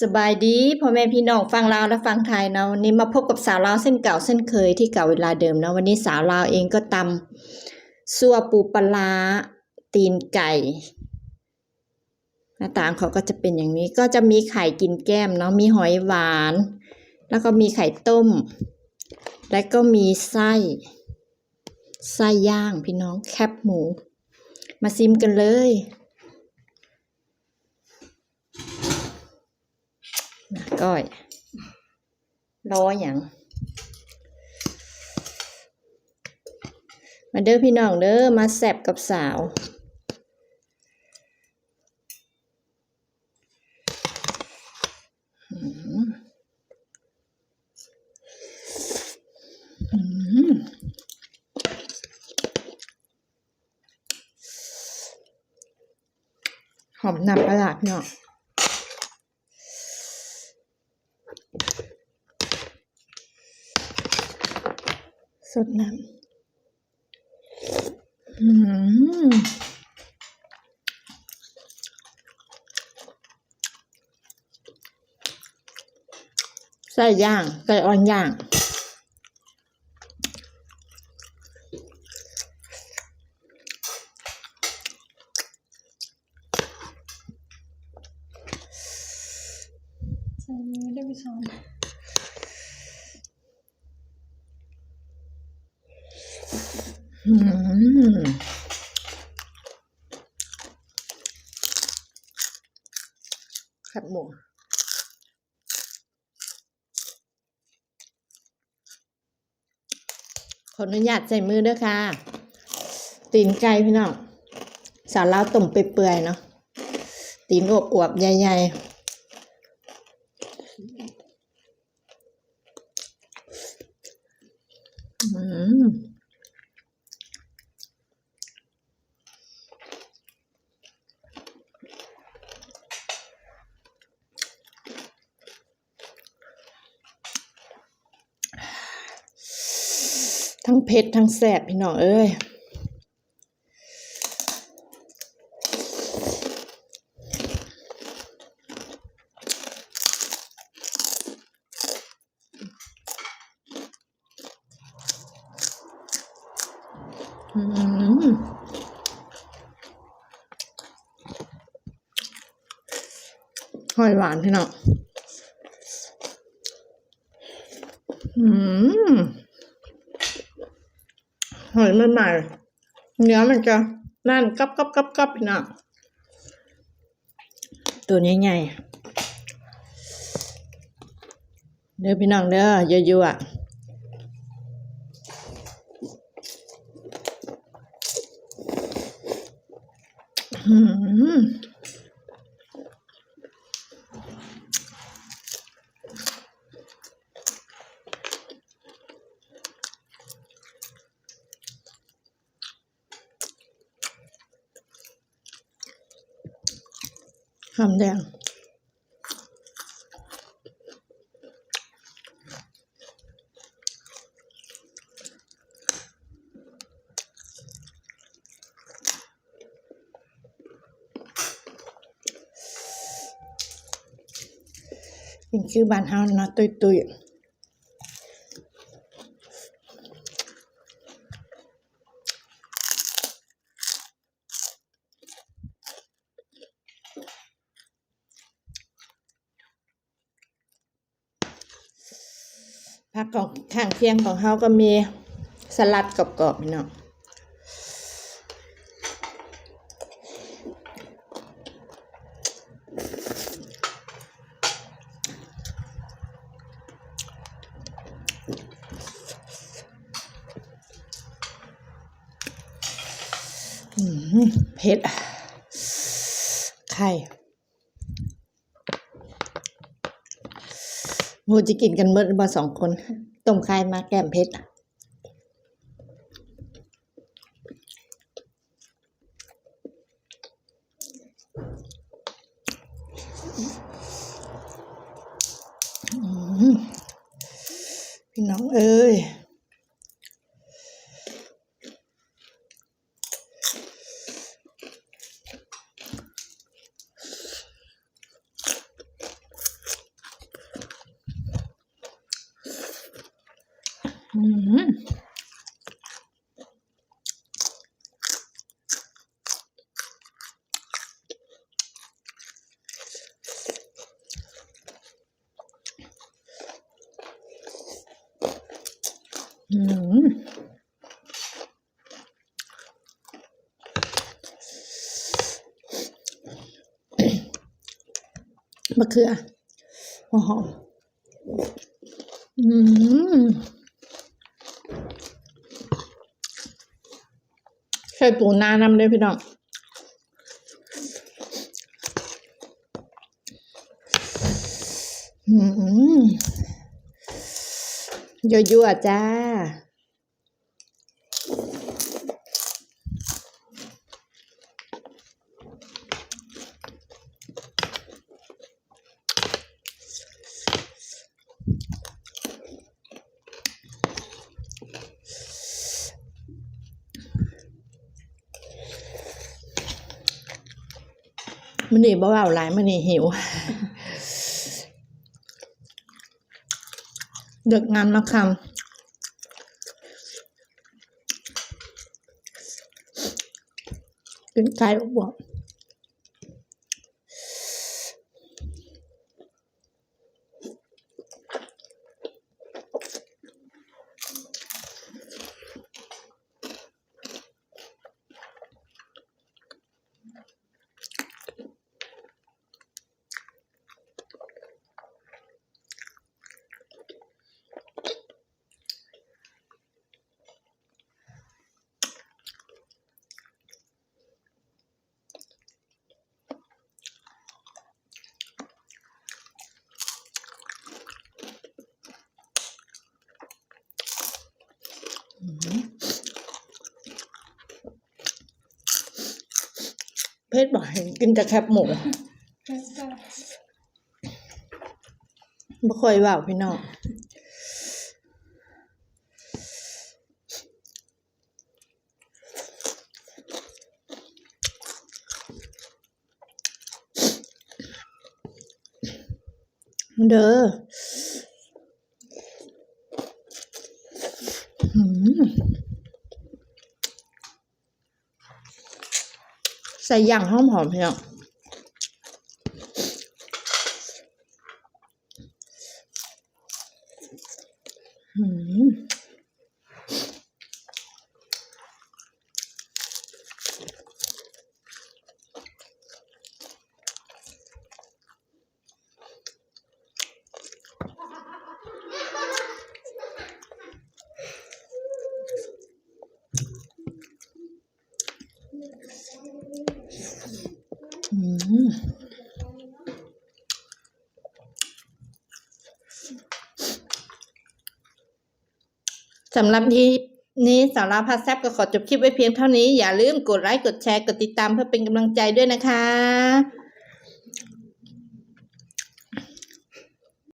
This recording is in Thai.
สบายดีพ่อแม่พี่น้องฟังลาวและฟังไทยเนาะวันนี้มาพบกับสาวลาวเส้นเก่าเส้นเคยที่เก่าเวลาเดิมเนาะวันนี้สาวลาวเองก็ตำซัวปูปลาตีนไก่ หน้าตางเขาก็จะเป็นอย่างนี้ก็จะมีไข่กินแก้มเนาะมีหอยหวาน แล้วก็มีไข่ต้ม แล้วก็มีไส้ไส้ย่างพี่น้องแคบหมู มาซิมกันเลย นะ ก้อยรออย่างมาเด้อพี่น้องเด้อมาแซบกับสาวอืมอืมหอมนำประหลาดเนาะ สดน้ำอืมไส้ย่างไก่อ่อนย่าง ใส่มือได้ไปสอง อืมครับหมูขออนุญาตใส่มือด้วยค่ะ ตีนไก่พี่น้อง สาวเล้าวต้มเปื่อยๆเนาะ ตีนอวบๆใหญ่ๆ อืม ทั้งเผ็ดทั้งแสบพี่น้องเอ้ยอืมหอยหวานพี่น้องอืม หอยใหม่ๆเนื้อมันจะนั่นกับกับกับกับพี่น้องตัวใหญ่ๆเด้อพี่น้องเด้อเยอะๆอะอืม หอมแดงกินคือบ้านเฮาเนาะตุยตุ ผักของข้างเคียงของเฮาก็มีสลัดกรอบๆพี่น้องเผ็ดไข่ โมจะกินกันเมื่อมาสองคนต้มไข่มาแก้มเพชรอืมพี่น้องเอ้ย อ อืมอืมมะเขือหัวหอมอืม ใส่ปูนานำเลยพี่น้องอืมยั่วๆจ้า มันนี่บ่เบาหลายมันนี่หิวเดึกงานมาคำกินไก่บบวก เพชรบอกให้กินแต่แคบหมูบ่ค่อยเว่าพี่น้องเด้อหืมใส่ย่างหอมหอมๆพี่น้องหืมอื สำหรับที่นี้สาราพาแซบก็ขอจบคลิปไว้เพียงเท่านี้ อย่าลืมกดไลค์ กดแชร์ กดติดตามเพื่อเป็นกำลังใจด้วยนะคะ